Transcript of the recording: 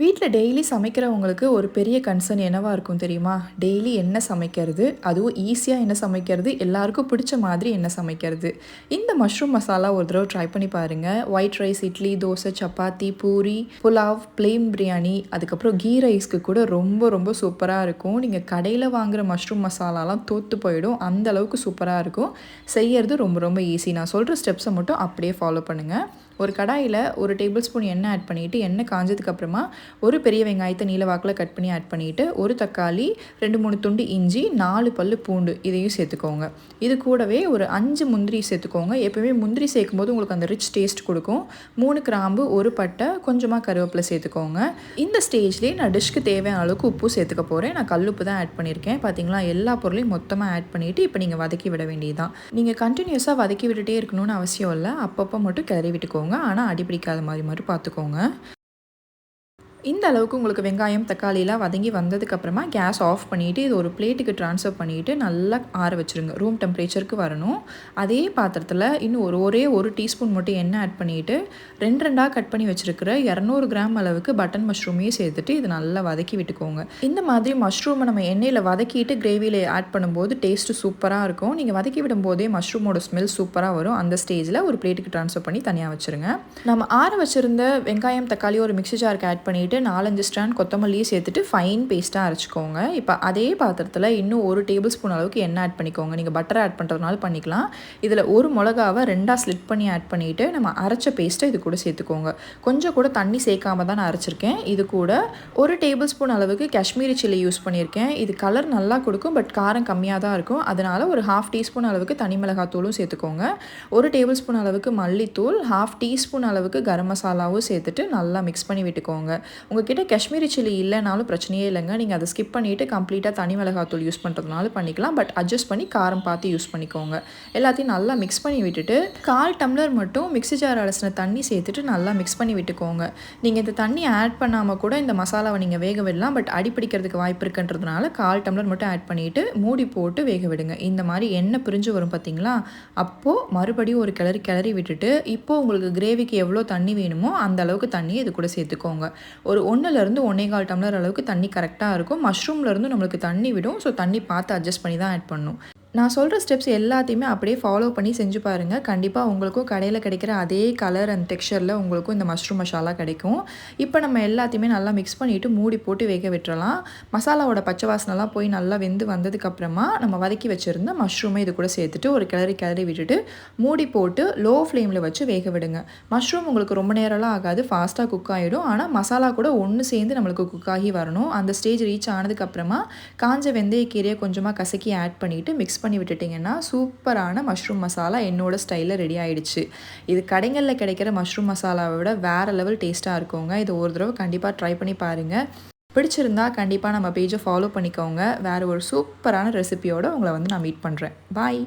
வீட்டில் டெய்லி சமைக்கிறவங்களுக்கு ஒரு பெரிய கன்சர்ன் என்னவாக இருக்கும் தெரியுமா? டெய்லி என்ன சமைக்கிறது? அதுவும் ஈஸியாக என்ன சமைக்கிறது? எல்லாருக்கும் பிடிச்ச மாதிரி என்ன சமைக்கிறது? இந்த மஷ்ரூம் மசாலா ஒரு தடவை ட்ரை பண்ணி பாருங்கள் white rice idli dosa chapati puri pulao plain biryani அதுக்கப்புறம் கீ ரைஸ்க்கு கூட ரொம்ப ரொம்ப சூப்பராக இருக்கும். நீங்கள் கடையில் வாங்குகிற மஷ்ரூம் மசாலாலாம் தோற்று போயிடும். அந்த அளவுக்கு சூப்பராக இருக்கும். செய்யறது ரொம்ப ரொம்ப ஈஸி நான் சொல்கிற ஸ்டெப்ஸை மட்டும் அப்படியே ஃபாலோ பண்ணுங்கள் ஒரு கடாயில் ஒரு டேபிள் ஸ்பூன் எண்ணெய் ஆட் பண்ணிவிட்டு எண்ணெய் காஞ்சதுக்கப்புறமா ஒரு பெரிய வெங்காயத்தை நீல வாக்கில் கட் பண்ணி ஆட் பண்ணிவிட்டு ஒரு தக்காளி ரெண்டு மூணு துண்டு இஞ்சி நாலு பல் பூண்டு இதையும் சேர்த்துக்கோங்க. இது கூடவே ஒரு அஞ்சு முந்திரி சேர்த்துக்கோங்க. எப்போயுமே முந்திரி சேர்க்கும்போது உங்களுக்கு அந்த ரிச் டேஸ்ட் கொடுக்கும். மூணு கிராம்பு ஒரு பட்டை கொஞ்சமாக கருவேப்பிலை சேர்த்துக்கோங்க. இந்த ஸ்டேஜ்லேயே நான் டிஷ்க்கு தேவையான அளவுக்கு உப்பு சேர்த்துக்க போகிறேன் நான் கல்லுப்பு தான் ஆட் பண்ணியிருக்கேன். பார்த்தீங்களா எல்லா பொருளையும் மொத்தமாக ஆட் பண்ணிவிட்டு இப்போ நீங்கள் வதக்கி விட வேண்டியதுதான். நீங்கள் கண்டினியூஸாக வதக்கி விட்டுட்டே இருக்கணும்னு அவசியம் இல்லை. அப்பப்போ மட்டும் கிளறி விட்டுக்கோங்க. ஆனால் அடிப்பிடிக்காத மாதிரி மட்டும் பார்த்துக்கோங்க. இந்த அளவுக்கு உங்களுக்கு வெங்காயம் தக்காளிலாம் வதங்கி வந்ததுக்கப்புறமா கேஸ் ஆஃப் பண்ணிவிட்டு இது ஒரு பிளேட்டுக்கு ட்ரான்ஸ்ஃபர் பண்ணிவிட்டு நல்லா ஆற வச்சுருங்க. ரூம் டெம்பரேச்சருக்கு வரணும். அதே பாத்திரத்தில் இன்னும் ஒரு ஒரே ஒரு டீஸ்பூன் மட்டும் எண்ணெய் ஆட் பண்ணிவிட்டு ரெண்டு ரெண்டாக கட் பண்ணி வச்சுருக்கிற இரநூறு கிராம் அளவுக்கு பட்டன் மஷ்ரூமையும் சேர்த்துட்டு இது நல்லா வதக்கி விட்டுக்கோங்க. இந்த மாதிரி மஷ்ரூமை நம்ம எண்ணெயில் வதக்கிட்டு கிரேவியில் ஆட் பண்ணும்போது டேஸ்ட்டு சூப்பராக இருக்கும். நீங்கள் வதக்கி விடும்போதே மஷ்ரூமோட ஸ்மெல் சூப்பராக வரும். அந்த ஸ்டேஜில் ஒரு பிளேட்டுக்கு ட்ரான்ஸ்ஃபர் பண்ணி தனியாக வச்சுருங்க. நம்ம ஆற வச்சுருந்த வெங்காயம் தக்காளி ஒரு மிக்சி ஜாருக்கு ஆட் பண்ணிவிட்டு பண்ணிவிட்டு நாலஞ்சு ஸ்டாண்ட் கொத்தமல்லியை சேர்த்துட்டு ஃபைன் பேஸ்ட்டாக அரைச்சிக்கோங்க. இப்போ அதே பாத்திரத்தில் இன்னும் ஒரு டேபிள் ஸ்பூன் அளவுக்கு எண்ணெய் ஆட் பண்ணிக்கோங்க. நீங்கள் பட்டர் ஆட் பண்ணுறதுனால பண்ணிக்கலாம். இதில் ஒரு மிளகாவை ரெண்டாக ஸ்லிட் பண்ணி ஆட் பண்ணிவிட்டு நம்ம அரைச்ச பேஸ்ட்டை இது கூட சேர்த்துக்கோங்க. கொஞ்சம் கூட தண்ணி சேர்க்காம தான் நான் அரைச்சிருக்கேன். இது கூட ஒரு டேபிள் ஸ்பூன் அளவுக்கு காஷ்மீரி சில்லி யூஸ் பண்ணியிருக்கேன் இது கலர் நல்லா கொடுக்கும் பட் காரம் கம்மியாக தான் இருக்கும். அதனால் ஒரு ஹாஃப் டீஸ்பூன் அளவுக்கு தனி மிளகாத்தூளும் சேர்த்துக்கோங்க. ஒரு டேபிள் ஸ்பூன் அளவுக்கு மல்லித்தூள் ஹாஃப் டீஸ்பூன் அளவுக்கு கரம் மசாலாவும் சேர்த்துட்டு நல்லா மிக்ஸ் பண்ணி விட்டுக்கோங்க. உங்ககிட்ட காஷ்மீரி சில்லி இல்லைனாலும் பிரச்சனையே இல்லைங்க. நீங்கள் அதை ஸ்கிப் பண்ணிவிட்டு கம்ப்ளீட்டாக தனி மிளகாத்தூள் யூஸ் பண்ணுறதுனால பண்ணிக்கலாம். பட் அட்ஜஸ்ட் பண்ணி காரம் பார்த்து யூஸ் பண்ணிக்கோங்க. எல்லாத்தையும் நல்லா மிக்ஸ் பண்ணி விட்டுட்டு கால் டம்ளர் மட்டும் மிக்ஸி ஜார் அலசின தண்ணி சேர்த்துட்டு நல்லா மிக்ஸ் பண்ணி விட்டுக்கோங்க. நீங்கள் இந்த தண்ணி ஆட் பண்ணாமல் கூட இந்த மசாலாவை நீங்கள் வேக விடலாம். பட் அடிப்பிடிக்கிறதுக்கு வாய்ப்பு இருக்குன்றதுனால கால் டம்ளர் மட்டும் ஆட் பண்ணிவிட்டு மூடி போட்டு வேக விடுங்க. இந்த மாதிரி எண்ணெய் பிரிஞ்சு வரும் பார்த்தீங்களா அப்போது மறுபடியும் ஒரு கிளறி கிளறி விட்டுட்டு இப்போது உங்களுக்கு கிரேவிக்கு எவ்வளோ தண்ணி வேணுமோ அந்த அளவுக்கு தண்ணி இது கூட சேர்த்துக்கோங்க. ஒரு ஒன்றுலேருந்து ஒன்றே கால் டம்ளர் அளவுக்கு தண்ணி கரெக்டாக இருக்கும். மஷ்ரூம்லேருந்து நம்மளுக்கு தண்ணி விடும். ஸோ தண்ணி பார்த்து அட்ஜஸ்ட் பண்ணி தான் ஆட் பண்ணணும் நான் சொல்கிற ஸ்டெப்ஸ் எல்லாத்தையுமே அப்படியே ஃபாலோ பண்ணி செஞ்சு பாருங்கள் கண்டிப்பாக உங்களுக்கும் கடையில் கிடைக்கிற அதே கலர் அண்ட் டெக்ஸ்சரில் உங்களுக்கும் இந்த மஷ்ரூம் மசாலா கிடைக்கும். இப்போ நம்ம எல்லாத்தையுமே நல்லா மிக்ஸ் பண்ணிவிட்டு மூடி போட்டு வேக விட்டுறலாம். மசாலாவோட பச்சை வாசனைலாம் போய் நல்லா வெந்து வந்ததுக்கப்புறமா நம்ம வதக்கி வச்சுருந்த மஷ்ரூமை இது கூட சேர்த்துட்டு ஒரு கிளறி கிளறி விட்டுட்டு மூடி போட்டு லோ ஃப்ளேமில் வச்சு வேக விடுங்க. மஷ்ரூம் உங்களுக்கு ரொம்ப நேரம்லாம் ஆகாது ஃபாஸ்ட்டாக குக் ஆகிடும் ஆனால் மசாலா கூட ஒன்று சேர்ந்து நம்மளுக்கு குக் ஆகி வரணும். அந்த ஸ்டேஜ் ரீச் ஆனதுக்கப்புறமா காஞ்ச வெந்தயக்கீரையை கொஞ்சமாக கசக்கி ஆட் பண்ணிவிட்டு மிக்ஸ் பண்ணி விட்டுட்டிங்கன்னா சூப்பரான மஷ்ரூம் மசாலா என்னோட ஸ்டைலில் ரெடி ஆகிடுச்சு இது கடைகளில் கிடைக்கிற மஷ்ரூம் மசாலாவை விட வேறு லெவல் டேஸ்ட்டாக இருக்குங்க. இது ஒரு தடவை கண்டிப்பாக ட்ரை பண்ணி பாருங்கள் பிடிச்சிருந்தா கண்டிப்பாக நம்ம பேஜை ஃபாலோ பண்ணிக்கோங்க. வேறு ஒரு சூப்பரான ரெசிபியோடு உங்களை வந்து நான் மீட் பண்ணுறேன் பாய்